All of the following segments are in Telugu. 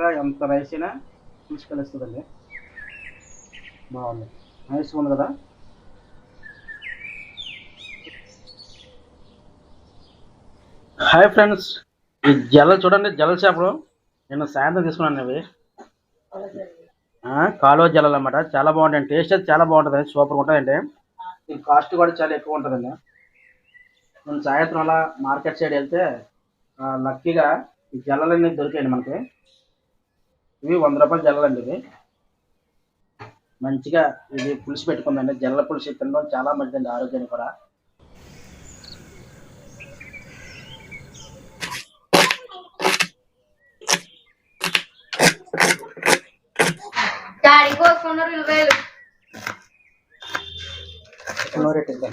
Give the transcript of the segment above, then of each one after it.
మామూలుగా ఎంత రైస్ అయినా పులుసు బాగుంది. రైస్ ఉంది కదా? హాయ్ ఫ్రెండ్స్ ఈ జల చూడండి జల చేపలు. నేను సాయంత్రం తీసుకున్నాను ఇవి. ఆ, కాలువ జలాలు అనమాట చాలా బాగుంటాయి. టేస్ట్ అయితే చాలా బాగుంటుంది సూపర్ ఉంటుందండి దీని కాస్ట్ కూడా చాలా ఎక్కువ ఉంటుందండి. నేను సాయంత్రం అలా మార్కెట్ సైడ్ వెళ్తే లక్కీగా ఈ జల్లలన్నీ దొరికాయండి మనకి. ఇవి వంద రూపాయల జల్లలండి ఇవి. మంచిగా ఇది పులుసు పెట్టుకుందండి. జల్ల పులుసు తినడం చాలా మంచిదండి ఆరోగ్యానికి కూడా. డాడీ కోసుకున్నారు ఇరవై వేలు. నూరెట్ ఇద్దాం.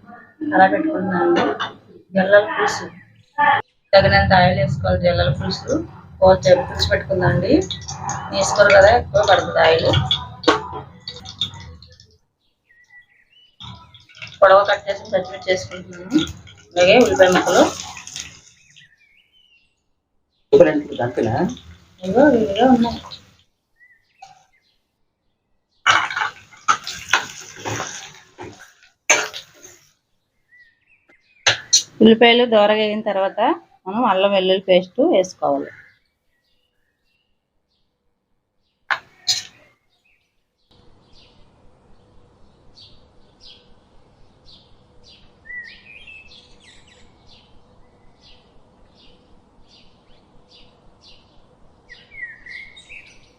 అలా పెట్టుకుంటున్నాను జల్లల పులుసు. తగినంత ఆయిల్ వేసుకోవాలి జల్లల పులుసు. చె- పులుసు పెట్టుకుందండి వేసుకోరు కదా ఎక్కువ పడుతుంది ఆయిల్. పొడవ కట్ చేసి పచ్చిమిర్చి చేసుకుంటున్నాను అలాగే ఉల్లిపాయ ముక్కలు. విడిగా ఉన్నాయి. ఉల్లిపాయలు దోరగా తర్వాత మనం అల్లం వెల్లుల్లి పేస్ట్ వేసుకోవాలి.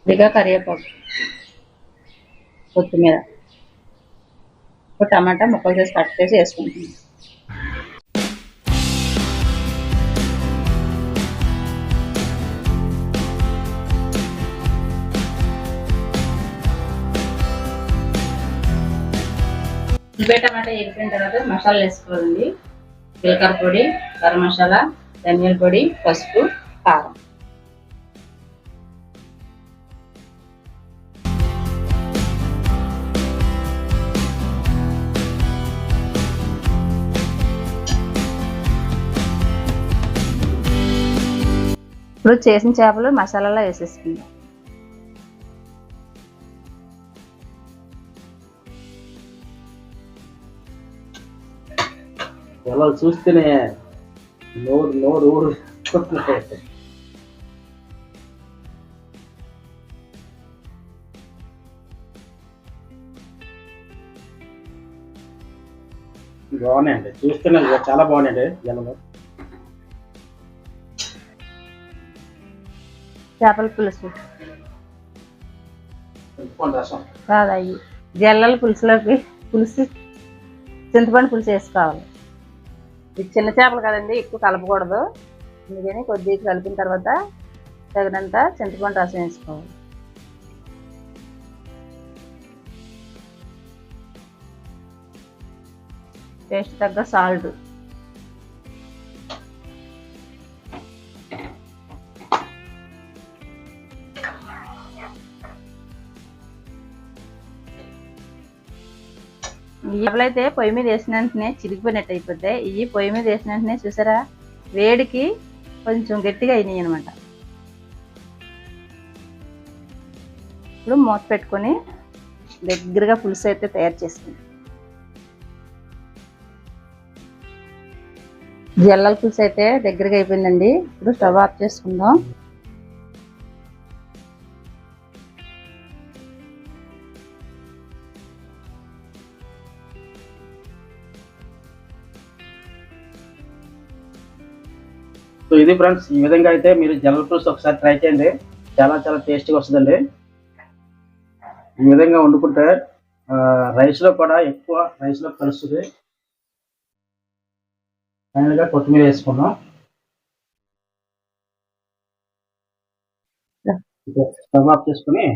ఇదిగా కరివేపాకు కొత్తిమీర. టమాటా ముక్కలు చేసి కట్ చేసి వేసుకుంటున్నాం. ఉల్లిపాయ టమాటా ఎగిపోయిన తర్వాత మసాలా వేసుకోవాలండి. జీలకర్ర పొడి గరం మసాలా ధనియాల పొడి పసుపు కారం. ఇప్పుడు చేసిన చేపలు మసాలాలో వేసేసుకుందాం. జల్లలు చూస్తేనే నోరు నోరు ఊరు బాగున్నాయండి. చూస్తేనే చాలా బాగున్నాయండి జల్లలు చేపల పులుసు. కాదు అవి జల్లల పులుసులోకి పులుసు చింతపండు పులుసు వేసుకోవాలి. ఇది చిన్న చేపలు కదండి ఎక్కువ కలపకూడదు. అందుకని కొద్దిగా కలిపిన తర్వాత తగినంత చింతపండు రసం వేసుకోవాలి. టేస్ట్ తగ్గ సాల్ట్. ఈ పొయ్యి మీద వేసిన వెంటనే చిరిగిపోయినట్టు అయిపోతాయి ఇవి పొయ్యి మీద వేసిన వెంటనే చూసారా? వేడికి కొంచెం గట్టిగా అయినాయి అనమాట ఇప్పుడు మూత పెట్టుకొని దగ్గరగా పులుసు అయితే తయారు చేసుకుంది. జల్లల పులుసు అయితే దగ్గరగా అయిపోయిందండి. ఇప్పుడు స్టవ్ ఆఫ్ చేసుకుందాం. సో ఇది ఫ్రెండ్స్ ఈ విధంగా అయితే మీరు జనరల్ ఫ్రూట్స్ ఒకసారి ట్రై చేయండి. చాలా చాలా టేస్టీగా వస్తుందండి. ఈ విధంగా వండుకుంటే రైస్లో కూడా ఎక్కువ రైస్లో కలుస్తుంది. ఫైనల్గా కొత్తిమీర వేసుకుందాం. స్టవ్ ఆఫ్ చేసుకుని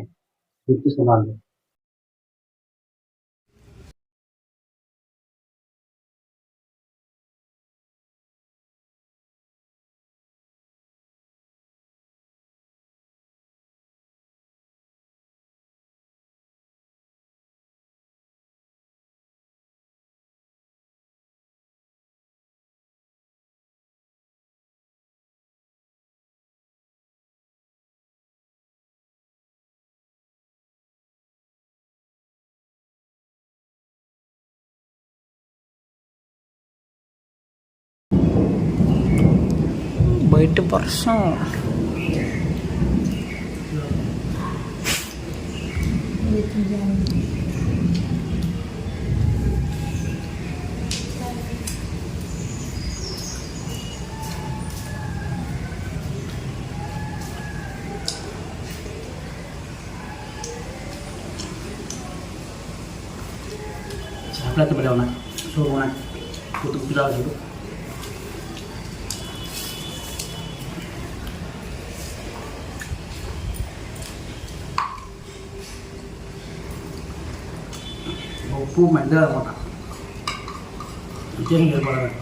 itu வருஷம் Sahabat kepada anak, suruh anak, butuh. ผู้เหมือนเดิมหมดอ่ะเจ๊งเลยหมดเลย